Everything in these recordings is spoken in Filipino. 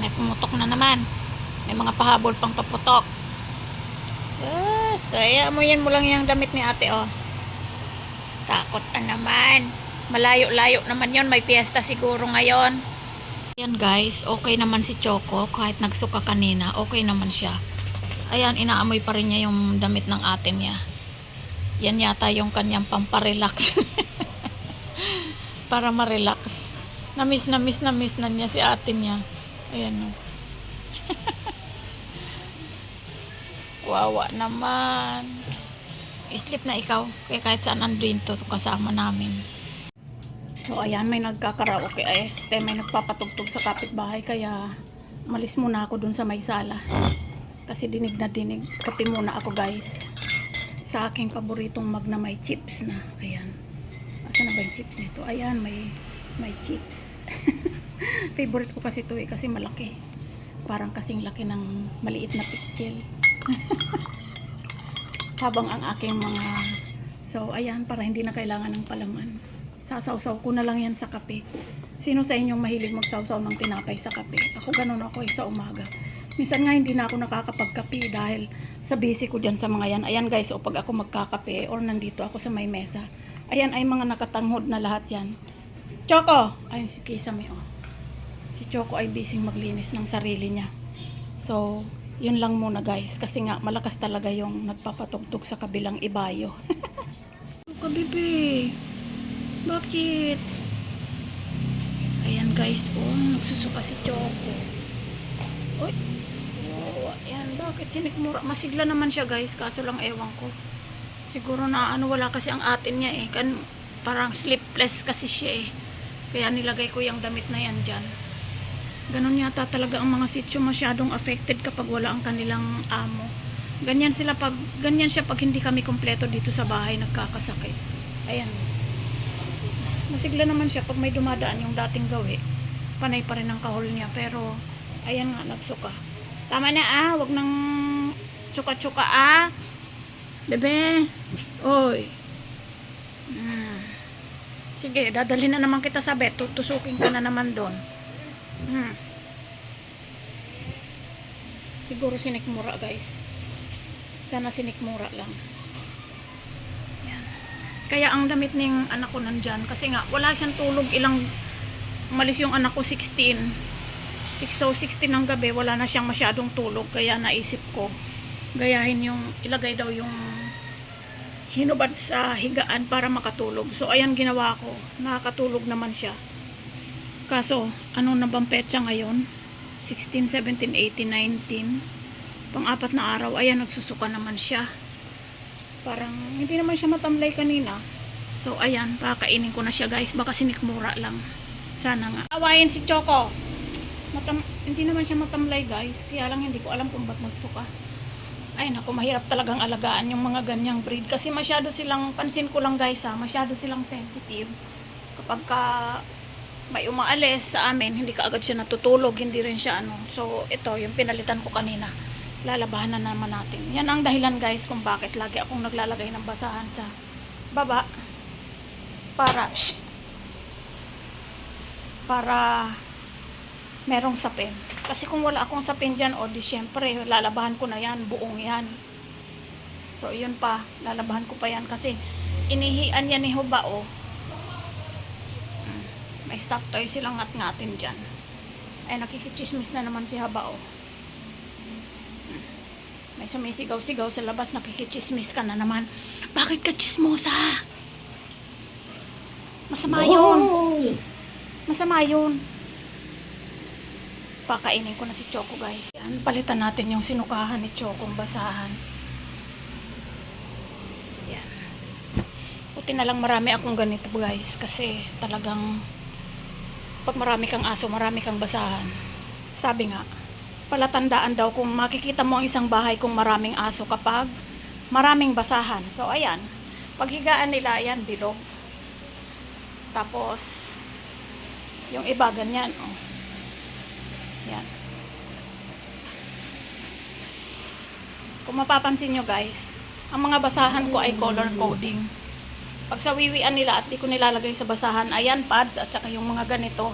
May pumutok na naman. May mga pahabol pang paputok. Sus, saya mo yan mo lang yung damit ni ate, oh. Takot ka naman. Malayo-layo naman yon May piyesta siguro ngayon. Ayan guys, okay naman si Choco. Kahit nagsuka kanina, okay naman siya. Ayan, inaamoy pa rin niya yung damit ng ate niya. Yan yata yung kanyang pamparelax. Para ma-relax. Na-miss na miss na miss na niya si ate niya. Ayan o. Wawa naman. Sleep na ikaw. Kaya kahit saan andun to kasama namin. So ayan, may nagkakaraoke. Ay, este, may nagpapatugtog sa kapitbahay. Kaya malis muna ako dun sa may sala. Kasi dinig na dinig. Kape muna ako guys. Sa aking paboritong mag na may chips na. Ayan. Asa na ba yung chips nito? Ayan, may may chips. Favorite ko kasi ito eh, kasi malaki. Parang kasing laki ng maliit na pichel. Habang ang aking mga... So, ayan, para hindi na kailangan ng palaman. Sasawsaw ko na lang yan sa kape. Sino sa inyong mahilig magsawsaw ng tinapay sa kape? Ako ganun ako eh, sa umaga. Minsan nga hindi na ako nakakapagkape dahil sa busy ko dyan sa mga yan. Ayan guys, o pag ako magkakape or nandito ako sa may mesa, ayan ay mga nakatanghod na lahat yan. Choco! Ayun si Kisame oh. Si Choco ay busy maglinis ng sarili niya. So, yun lang muna guys. Kasi nga, malakas talaga yung nagpapatugtog sa kabilang ibayo. Kabibi, bakit? Ayan guys, oh, nagsusuka si Choco. Uy, oh, ayan, bakit sinikmura? Masigla naman siya guys, kaso lang ewan ko. Siguro na ano, wala kasi ang atin niya eh. Kan, parang sleepless kasi siya eh. Kaya nilagay ko yung damit na yan dyan. Ganon yata talaga ang mga sityo masyadong affected kapag wala ang kanilang amo. Ganyan sila pag ganyan siya pag hindi kami kompleto dito sa bahay nagkakasakit. Ayan. Masigla naman siya pag may dumadaan yung dating gawi. Panay pa rin ang kahol niya pero ayan nga nagsuka. Tama na ah, wag nang tsuka-tsuka ah. Bebe. Oy. Hmm. Sige, dadalhin na naman kita sa bed. Tutusukin ka na naman doon. Hmm. Siguro sinikmura guys. Sana sinikmura lang. Yan. Kaya ang damit ng anak ko nandyan. Kasi nga, wala siyang tulog. Ilang, umalis yung anak ko 16. Six- So, 16 ng gabi, wala na siyang masyadong tulog. Kaya naisip ko, gayahin yung, ilagay daw yung hinubad sa higaan para makatulog. So, ayan ginawa ko. Nakakatulog naman siya. Kaso, ano na bang petsa ngayon? 16, 17, 18, 19. Pang-apat na araw, ayan, nagsusuka naman siya. Parang, hindi naman siya matamlay kanina. So, ayan, pakainin ko na siya guys. Baka sinikmura lang. Sana nga. Awayin si Choco. Matam hindi naman siya matamlay guys. Kaya lang hindi ko alam kung ba't nagsuka. Ay naku, mahirap talagang alagaan yung mga ganyang breed. Kasi masyado silang, pansin ko lang guys ha, masyado silang sensitive. Kapag ka may umaalis sa amin, hindi ka agad siya natutulog, hindi rin siya ano. So, ito, yung pinalitan ko kanina. Lalabahan na naman natin. Yan ang dahilan guys kung bakit lagi akong naglalagay ng basahan sa baba. Para, shh! para merong sapin. Kasi kung wala akong sapin dyan, o di syempre, lalabahan ko na yan, buong yan. So, yun pa, lalabahan ko pa yan kasi inihian yan ni Huba, o. Mm, May stuff toy silang ngat-ngatin dyan. Ay, nakikichismis na naman si Haba, o. Mm, May sumisigaw-sigaw sa labas, nakikichismis ka na naman. Bakit ka chismosa? Masama yun. Masama yun. Pakainin ko na si Choco guys. Yan, palitan natin yung sinukahan ni Choco, basahan. Yan. Puti na lang marami akong ganito guys. Kasi talagang pag marami kang aso, marami kang basahan. Sabi nga, palatandaan daw kung makikita mo ang isang bahay kung maraming aso kapag maraming basahan. So ayan, paghigaan nila, ayan, bilog. Tapos, yung iba ganyan, oh. Yan. Kung mapapansin nyo guys, ang mga basahan ko ay color coding. Pag sa wiwian nila at di ko nilalagay sa basahan, ayan pads at saka yung mga ganito.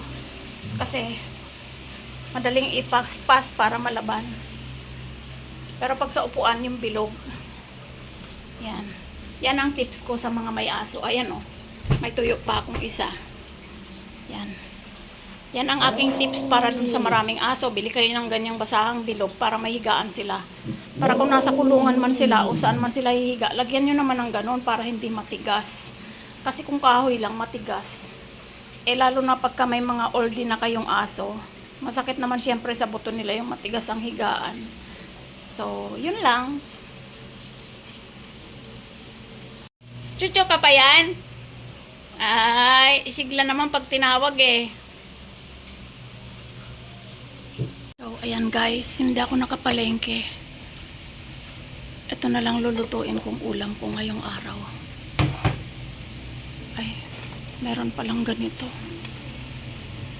Kasi, Madaling ipaspas para malaban. Pero pag sa upuan, yung bilog. Yan. Yan ang tips ko sa mga may aso. Ayan oh. May tuyo pa akong isa. Yan. Yan ang aking tips para dun sa maraming aso. Bili kayo ng ganyang basahang bilog para mahigaan sila. Para kung nasa kulungan man sila o saan man sila hihiga, lagyan nyo naman ng ganon para hindi matigas. Kasi kung kahoy lang, matigas. Eh lalo na pagka may mga oldie na kayong aso, masakit naman syempre sa buto nila yung matigas ang higaan. So, yun lang. Chucho ka pa yan? Ay, isigla naman pag tinawag eh. So, ayan guys, hindi ako nakapalengke. Ito na lang lulutuin kong ulam ko ngayong araw. Ay, meron palang ganito.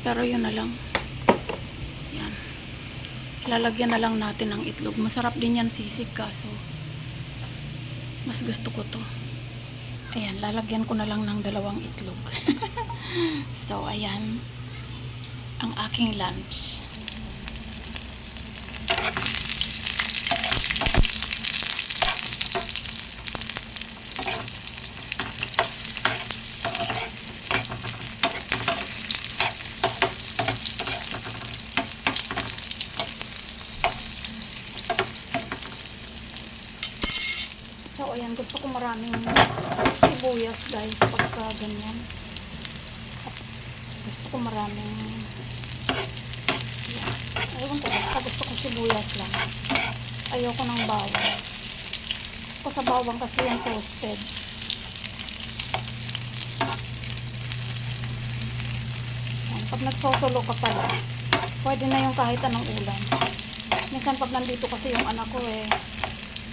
Pero yun na lang. Yan. Lalagyan na lang natin ng itlog. Masarap din yan sisig kaso. Mas gusto ko to. Ayan, lalagyan ko na lang ng dalawang itlog. so, ayan. Ang aking lunch. So, ayan, gusto ko maraming sibuyas, guys, pagka ganyan. At gusto ko maraming. Ewan ko, basta gusto ko sibuyas lang. Ayoko ng bawang. Gusto sa bawang kasi yung toasted. Yan, pag nagsosolo ka pala, pwede na yung kahit anong ulam. Minsan pag nandito kasi yung anak ko eh,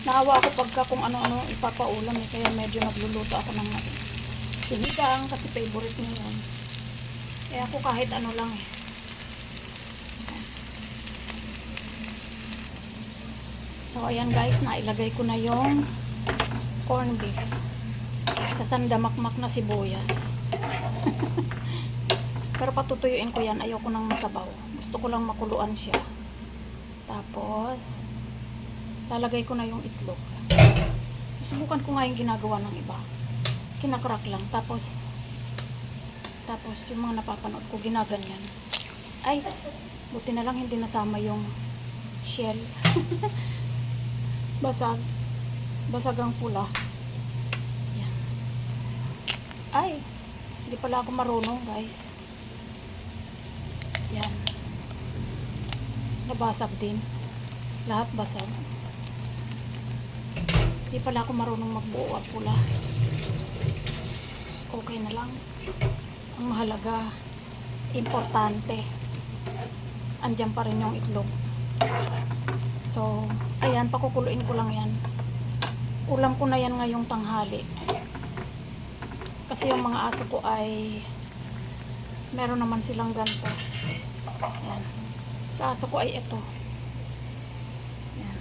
Naawa ako pagka kung ano-ano ipapaulam eh. Kaya medyo nagluluto ako ng sinigang kasi favorite niya yun. Kaya ako kahit ano lang eh. So ayan guys, nailagay ko na yung corn beef sa sandamakmak na sibuyas. Pero patutuyuin ko yan, ayoko nang masabaw. Gusto ko lang makuluan siya. Tapos, lalagay ko na yung itlog. Susubukan ko nga yung ginagawa ng iba. Kinakrak lang. Tapos, tapos yung mga napapanood ko, ginaganyan. Ay, buti na lang hindi nasama yung shell. Basag. Basag ang pula. Yan. Ay, hindi pala ako marunong guys. Yan. Nabasag din. Lahat basag. Di pala ako marunong magbuo at pula. Okay na lang. Ang mahalaga, importante. Andyan pa rin yung itlog. So, ayan, pakukuluin ko lang yan. Ulam ko na yan ngayong tanghali. Kasi yung mga aso ko ay meron naman silang ganito. Ayan. Sa aso ko ay ito. Ayan.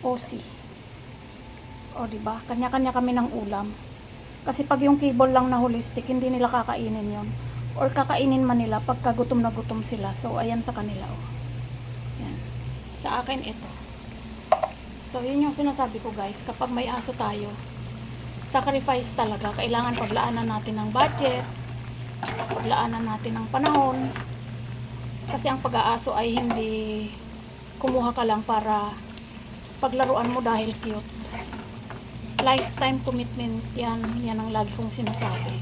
OC. O, di ba? Kanya-kanya kami ng ulam. Kasi pag yung cable lang na holistic, hindi nila kakainin yon Or kakainin man nila pagka gutom na gutom sila. So, ayan sa kanila. Oh. Sa akin, ito. So, yun yung sinasabi ko guys. Kapag may aso tayo, sacrifice talaga. Kailangan paglaanan natin ng budget. Paglaanan natin ng panahon. Kasi ang pag-aaso ay hindi kumuha ka lang para paglaruan mo dahil cute. Lifetime commitment yan. Yan ang lagi kong sinasabi.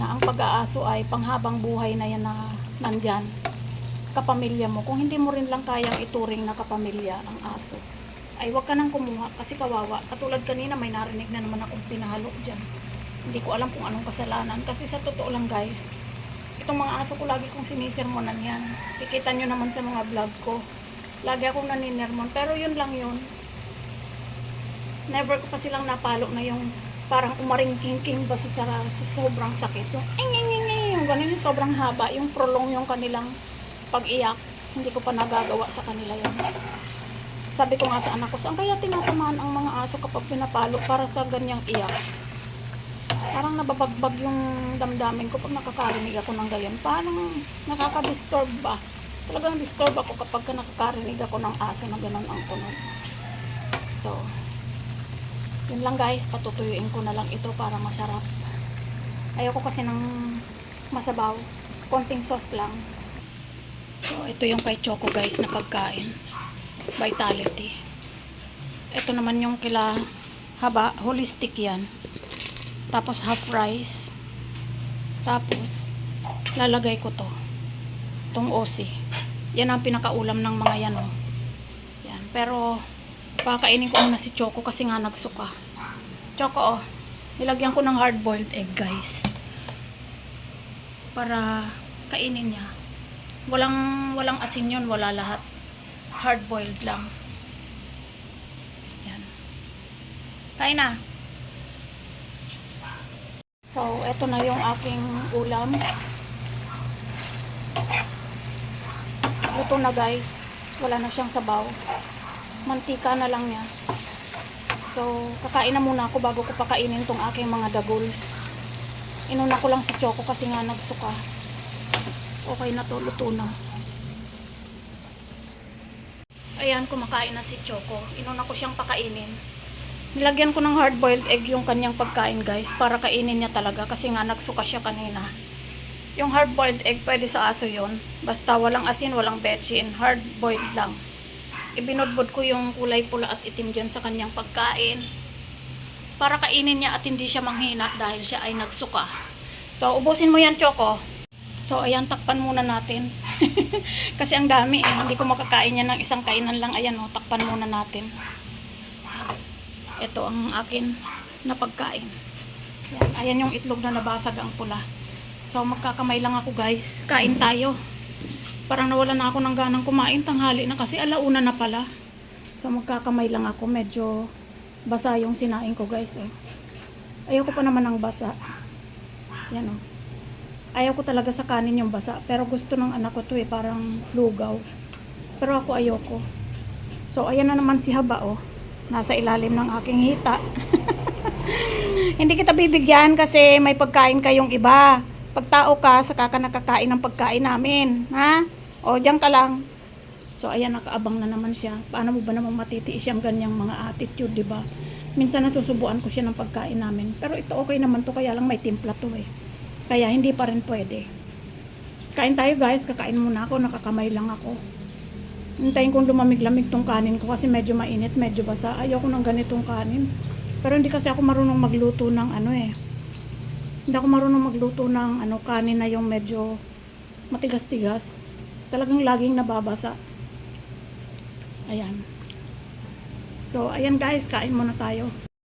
Na ang pag-aaso ay panghabang buhay na yan na nandyan. Kapamilya mo. Kung hindi mo rin lang kayang ituring na kapamilya ang aso, ay wag ka nang kumuha kasi kawawa. Katulad kanina may narinig na naman akong pinahalo dyan. Hindi ko alam kung anong kasalanan. Kasi sa totoo lang guys, itong mga aso ko lagi kong sinisermonan yan. Kikita nyo naman sa mga vlog ko. Lagi akong naninermon. Pero yun lang yun. Never ko pa silang napalo na yung parang umaring-king-king basta sa, sa sobrang sakit. Yung ing ing ing, yung ganun yung sobrang haba. Yung prolong yung kanilang pag-iyak. Hindi ko pa nagagawa sa kanila yun. Sabi ko nga sa anak ko, saan kaya tinatamaan ang mga aso kapag pinapalo para sa ganyang iyak? Parang nababagbag yung damdamin ko pag nakakarinig ako ng gayon. Parang nakaka-disturb ba? Talagang disturb ako kapag ka nakakarinig ako ng aso na ganon ang tunog. So, yun lang guys, patutuyuin ko na lang ito para masarap. Ayoko kasi ng masabaw. Konting sauce lang. Ito yung kay Choco guys na pagkain. Vitality. Ito naman yung kila haba, holistic yan. Tapos half rice. Tapos, lalagay ko to. Tong osi. Yan ang pinakaulam ng mga yan, oh. Yan. Pero, pakainin ko muna si Choco kasi nga nagsuka. Choco, oh. Nilagyan ko ng hard-boiled egg, guys. Para kainin niya. Walang, walang asin yun. Wala lahat. Hard-boiled lang. Yan. Kain na. So, eto na yung aking ulam. Luto na guys. Wala na siyang sabaw. Mantika na lang niya. So, kakain na muna ako bago ko pakainin tong aking mga dagols. Inuna ko lang si Choco kasi nga nagsuka. Okay na to, luto na. Ayan, kumakain na si Choco. Inuna ko siyang pakainin. Nilagyan ko ng hard-boiled egg yung kanyang pagkain guys para kainin niya talaga kasi nga nagsuka siya kanina. Yung hard-boiled egg pwede sa aso yon Basta walang asin, walang betchin. Hard-boiled lang. Ibinodbod ko yung kulay pula at itim dyan sa kanyang pagkain. Para kainin niya at hindi siya manghinak dahil siya ay nagsuka. So, ubusin mo yan, Choco. So, ayan, takpan muna natin. kasi ang dami eh. Hindi ko makakain yan ng isang kainan lang. Ayan, oh, takpan muna natin. Ito ang akin na pagkain. Yan. Ayan yung itlog na nabasag ang pula. So magkakamay lang ako guys. Kain tayo. Parang nawala na ako ng ganang kumain. Tanghali na kasi alauna na pala. So magkakamay lang ako. Medyo basa yung sinain ko guys. Oh. Ayoko pa naman ng basa. Yan oh. Ayaw ko talaga sa kanin yung basa. Pero gusto ng anak ko to eh. Parang lugaw. Pero ako ayoko. So ayan na naman si Haba oh nasa ilalim ng aking hita. Hindi kita bibigyan kasi may pagkain kayong iba. Pag tao ka, saka ka nakakain ng pagkain namin. Ha? O, diyan ka lang. So, ayan, nakaabang na naman siya. Paano mo ba naman matitiis yung ganyang mga attitude, di ba? Minsan nasusubuan ko siya ng pagkain namin. Pero ito okay naman to, kaya lang may timpla to eh. Kaya hindi pa rin pwede. Kain tayo guys, kakain muna ako, nakakamay lang ako. Hintayin kong lumamig-lamig tong kanin ko kasi medyo mainit, medyo basa. Ayoko ng ganitong kanin. Pero hindi kasi ako marunong magluto ng ano eh. Hindi ako marunong magluto ng ano kanin na yung medyo matigas-tigas. Talagang laging nababasa. Ayan. So, ayan guys, kain muna tayo.